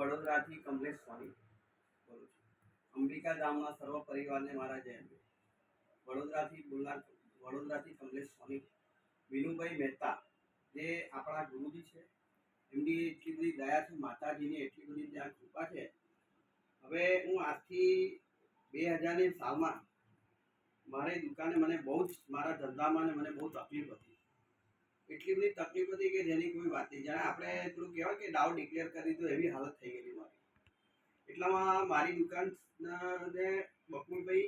વડોદરાથી કમલેશ સ્વામી બોલું છું. અંબિકા ધામના સર્વ પરિવારને મારા જય વડોદરાથી બોલનાર વડોદરાથી કમલેશ સ્વામી, વિનુભાઈ મહેતા, જે આપણા ગુરુજી છે, એમની એટલી બધી દયા છે, માતાજીની એટલી બધી ત્યાં કૃપા છે. હવે હું આજથી બે હજારની સાલમાં મારી દુકાને મને બહુ જ, મારા ધંધામાં મને બહુ તકલીફ હતી. એટલી તકલીફ હતી કે જેની કોઈ વાત નહીં. જાણે આપણે થોડું કહેવાય કે ડાઉટ ડિક્લેર કરી દીધો, એવી હાલત થઈ ગયેલી મારી. એટલામાં મારી દુકાન ને બકુલભાઈ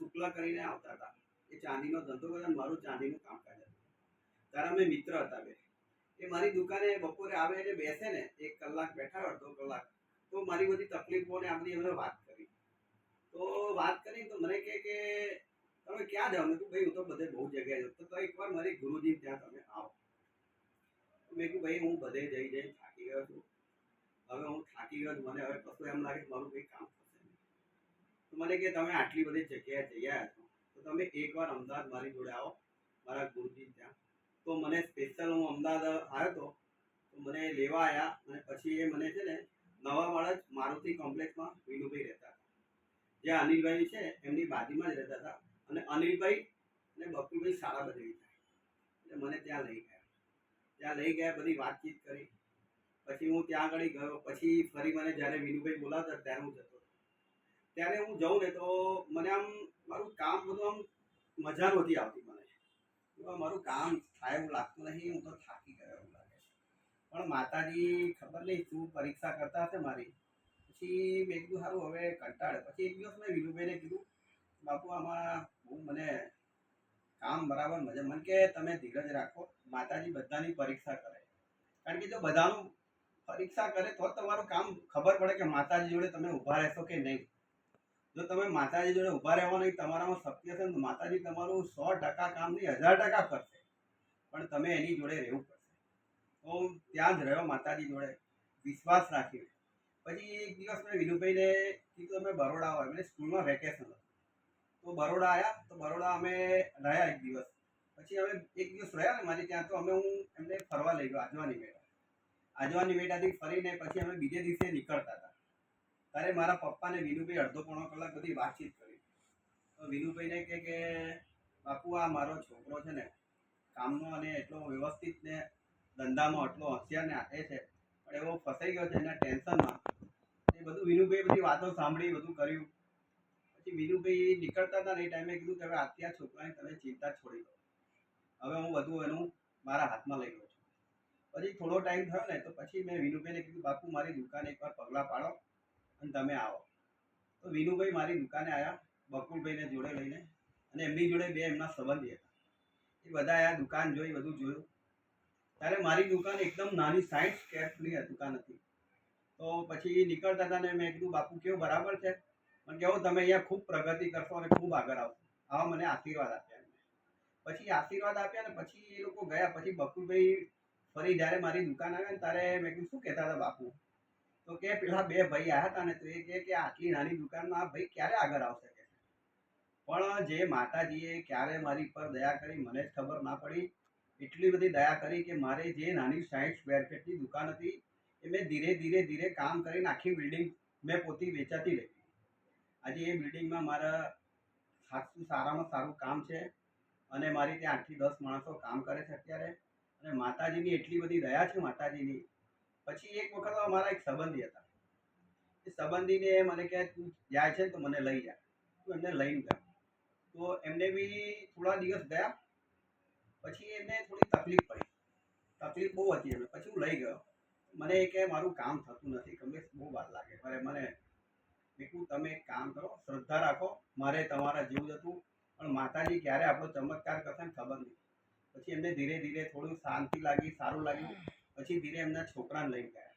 શુક્લા કરીને આવતા હતા. એ ચાંદીનો ધંધો કરે મારું ચાંદીનું કામકાજ હતું. ત્યારે અમે મિત્ર હતા બે. એ મારી દુકાને બપોરે આવે એટલે બેસે ને એક કલાક બેઠા અડધો કલાક, તો મારી બધી તકલીફો ને આ બધી અમે વાત કરી. તો વાત કરી તો મને કહે કે, તમે ક્યાં જાઓ? મેં કહું ભાઈ, હું તો બધે બહુ જગ્યાએ જાઉં. તો એકવાર મારી ગુરુજી ત્યાં તમે આવો. મેં કીધું, ભાઈ, હું બધે જઈ જઈ થાકી ગયો છું. હવે હું થાકી ગયો મને હવે કશું એમ લાગે મારું કંઈ કામ થશે તો મને કે તમે આટલી બધી જગ્યાએ જઈ આવ્યા છો. તો તમે એકવાર અમદાવાદ મારી જોડે આવો, મારા ગુરુજી ત્યાં. તો મને સ્પેશિયલ હું અમદાવાદ આવ્યો હતો. તો મને લેવા આવ્યા અને પછી એ મને છે ને નવા વાળા જ મારુતિ કોમ્પ્લેક્સમાં વિનુભાઈ રહેતા હતા. જે અનિલભાઈ છે, એમની બાજુમાં જ રહેતા હતા. અને અનિલભાઈ અને બકુભાઈ સારા બધી થાય એટલે મને ત્યાં લઈ ગયા. ત્યાં લઈ ગયા, બધી વાતચીત કરી. પછી હું ત્યાં આગળ ગયો. પછી ફરી મને જ્યારે વિનુભાઈ બોલાવતા ત્યારે હું જતો ત્યારે હું જાઉં ને તો મને આમ મારું કામ બધું આમ મજા નહોતી આવતી મને. મારું કામ થાય એવું લાગતું નહીં, હું તો થાકી ગયો એવું લાગે પણ માતાજી ખબર નહીં શું પરીક્ષા કરતા હશે મારી. પછી મેં કીધું સારું હવે કંટાળે. પછી એક દિવસ મેં વિનુભાઈને કીધું, બાપુ, આમાં બહુ મને કામ બરાબર મજા, મને કે તમે ધીરજ રાખો. માતાજી બધાની પરીક્ષા કરે. કારણ કે જો બધાનું પરીક્ષા કરે તો તમારું કામ ખબર પડે કે માતાજી જોડે તમે ઊભા રહેશો કે નહીં. જો તમે માતાજી જોડે ઊભા રહેવા નહીં, તમારામાં શક્તિ હશે તો માતાજી તમારું સો ટકા કામ નહીં, હજાર ટકા કરશે. પણ તમે એની જોડે રહેવું પડશે. તો ત્યાં જ રહ્યો માતાજી જોડે. વિશ્વાસ રાખ્યો પછી એક દિવસ મેં વિનુભાઈને કીધું તમે બરોડા હોય એટલે સ્કૂલમાં વેકેશન હતું. તો બરોડા આવ્યા તો બરોડા અમે રહ્યા એક દિવસ. પછી અમે એક દિવસ રહ્યા ને મારી ત્યાં, તો અમે હું એમને ફરવા લઈ ગયો આજવાની મેળા. આજવાની મેળાથી ફરીને પછી અમે બીજે દિવસે નીકળતા હતા. ત્યારે મારા પપ્પાને વિનુભાઈ અડધો પોણો કલાક બધી વાતચીત કરી. તો વિનુભાઈને કહે કે, બાપુ, આ મારો છોકરો છે ને, કામનો અને એટલો વ્યવસ્થિત ને ધંધામાં એટલો હોશિયાર ને આપે છે, પણ એવો ફસાઈ ગયો છે, એના ટેન્શનમાં. એ બધું વિનુભાઈ બધી વાતો સાંભળી, બધું કર્યું. પછી વિનુભાઈ નીકળતા હતા ને એ ટાઈમે કીધું કે, હવે આ છોકરાની તમે ચિંતા છોડી દો. હવે હું બધું એનું મારા હાથમાં લઈ ગયો છું. પછી થોડો ટાઈમ થયો ને તો પછી મેં વિનુભાઈને કીધું, બાપુ, મારી દુકાને એકવાર પગલાં પાડો અને તમે આવો. તો વિનુભાઈ મારી દુકાને આવ્યા બકુલભાઈને જોડે લઈને અને એમની જોડે બે એમના સંબંધી હતા. એ બધા આ દુકાન જોઈ, બધું જોયું. ત્યારે મારી દુકાન એકદમ નાની સાઈઠ સ્કેરની દુકાન હતી. તો પછી નીકળતા હતા ને મેં કીધું, બાપુ, કેવું બરાબર છે? મને કેવું તમે અહીંયા ખૂબ પ્રગતિ કરશો અને ખૂબ આગળ આવશો. આવા, મને આશીર્વાદ આપ્યા પછી આશીર્વાદ આપ્યા ને પછી એ લોકો ગયા. પછી બકુલભાઈ ફરી જ્યારે મારી દુકાન આવે ને ત્યારે મેં કીધું, શું કહેતા હતા બાપુ? તો કે, પેલા બે ભાઈ આવ્યા હતા ને તો એ કહે કે આટલી નાની દુકાનમાં આ ભાઈ ક્યારે આગળ આવશે? કે પણ જે માતાજીએ ક્યારે મારી પર દયા કરી, મને જ ખબર ના પડી. એટલી બધી દયા કરી કે મારે જે નાની સાઠ સ્ક્વેર ફીટની દુકાન હતી, એ મેં ધીરે ધીરે ધીરે કામ કરીને આખી બિલ્ડિંગ મેં પોતી વેચાતી રહી. આજે એ બિલ્ડિંગમાં મારા સાચું સારામાં સારું કામ છે. અને મારી ત્યાં આઠથી દસ માણસો કામ કરે છે અત્યારે. અને માતાજીની એટલી બધી દયા છે માતાજીની. પછી એક વખત અમારા એક સંબંધી હતા. એ સંબંધીને મને કહે, તું જાય છે ને તો મને લઈ જા. તું એમને લઈને જા તો એમને બી થોડા દિવસ ગયા. પછી એમને થોડી તકલીફ પડી. તકલીફ બહુ હતી એમને. પછી હું લઈ ગયો. મને એ કે મારું કામ થતું નથી. કમલેશ બહુ વાર લાગે. મારે, મને મેં કહું તમે એક કામ કરો. શ્રદ્ધા રાખો. મારે તમારા જેવું જ હતું. પણ માતાજી ક્યારે આપણો ચમત્કાર કરશે ને ખબર નહીં. પછી એમને ધીરે ધીરે થોડું શાંતિ લાગી, સારું લાગ્યું. પછી ધીરે એમના છોકરાને લઈ ગયા.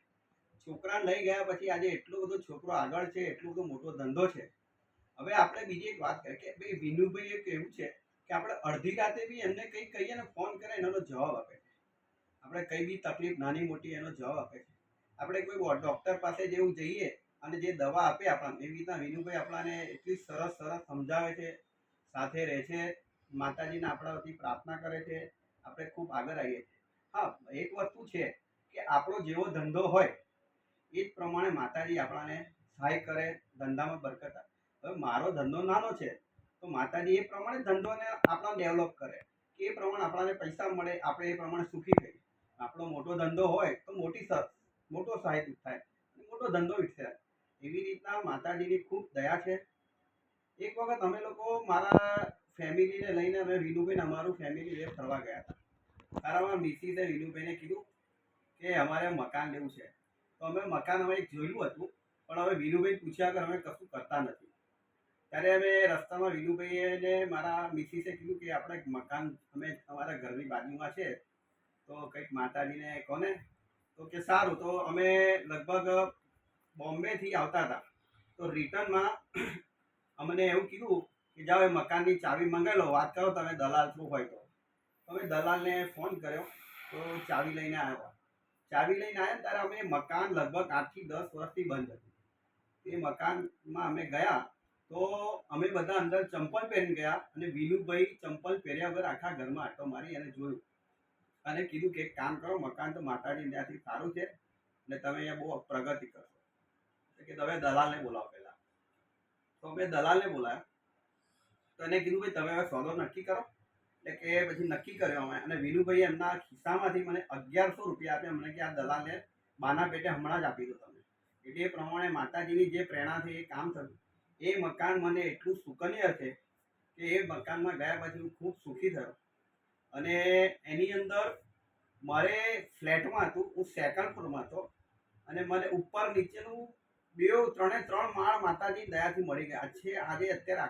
છોકરાને લઈ ગયા પછી આજે એટલો બધો છોકરો આગળ છે, એટલો બધો મોટો ધંધો છે. હવે આપણે બીજી એક વાત કરીએ કે ભાઈ વિનુભાઈ એક એવું છે કે આપણે અડધી રાતે બી એમને કંઈ કહીએ ને ફોન કરે એનો જવાબ આપે છે. આપણે કંઈ બી તકલીફ નાની મોટી એનો જવાબ આપે છે. આપણે કોઈ ડૉક્ટર પાસે જેવું જઈએ અને જે દવા આપે આપણને, એવી રીતના વિનુભાઈ આપણાને એટલી સરસ સરસ સમજાવે છે. સાથે રહે છે, માતાજીને આપણા વતી પ્રાર્થના કરે છે, આપણે ખૂબ આગળ આવીએ છીએ. હા, એક વસ્તુ છે કે આપણો જેવો ધંધો હોય, એ જ પ્રમાણે માતાજી આપણાને સહાય કરે, ધંધામાં બરકત. હવે મારો ધંધો નાનો છે, તો માતાજી એ પ્રમાણે ધંધોને આપણા ડેવલપ કરે, કે એ પ્રમાણે આપણાને પૈસા મળે, આપણે એ પ્રમાણે સુખી થઈએ. આપણો મોટો ધંધો હોય, તો મોટી મોટો સહાય થાય મોટો ધંધો વિકસે એવી રીતના માતાજીની ખૂબ દયા છે એક વખત અમે લોકો મારા ફેમિલીને લઈને અમે વિનુબેન અમારું ફેમિલી લે ફરવા ગયા હતા. તારા અમારા મિસિસે વિનુભાઈને કીધું કે અમારે મકાન લેવું છે. તો અમે મકાન અમે એક જોયું હતું, પણ હવે વિનુભાઈ પૂછ્યા વગર અમે કશું કરતા નથી. ત્યારે અમે રસ્તામાં વિનુભાઈને મારા મિસિસે કીધું કે આપણે એક મકાન, અમે અમારા ઘરની બાજુમાં છે, તો કંઈક માતાજીને કોને? તો કે સારું, તો અમે લગભગ બોમ્બેથી આવતા હતા. તો રિટર્નમાં અમને એવું કીધું કે જાઓ એ મકાનની ચાવી મંગાવી લો. વાત કરો તમે દલાલ શું હોય તો. અમે દલાલને ફોન કર્યો તો ચાવી લઈને આવ્યો. ચાવી લઈને આવ્યા ત્યારે અમે મકાન લગભગ આઠથી દસ વર્ષથી બંધ હતું. એ મકાનમાં અમે ગયા તો અમે બધા અંદર ચંપલ પહેરીને ગયા અને વિનુભાઈ ચંપલ પહેર્યા વગર આખા ઘરમાં આટો મારી અને જોયું. અને કીધું કે એક કામ કરો, મકાન તો માતાજી ત્યાંથી સારું છે અને તમે અહીંયા બહુ પ્રગતિ કરશો. કે તમે દલાલને બોલાવો તો મેં દલાલને બોલાવ્યા. તો એને કીધું, ભાઈ, તમે હવે સોદો નક્કી કરો. એટલે કે પછી નક્કી કર્યો અમે. અને વિનુભાઈ એમના ખિસ્સામાંથી મને અગિયારસો રૂપિયા આપ્યા. મને કે આ દલાલને બાના પેટે હમણાં જ આપી દો તમે. એટલે એ પ્રમાણે માતાજીની જે પ્રેરણાથી એ કામ થયું. એ મકાન મને એટલું સુકન્ય છે કે એ મકાનમાં ગયા પછી હું ખૂબ સુખી થયો. અને એની અંદર મારે ફ્લેટમાં હતું, હું સેકન્ડ ફ્લોરમાં હતો. અને મને ઉપર નીચેનું બે ત્રણે ત્રણ માળ માતાજી દયાથી મળી ગયા. છે આજે અત્યારે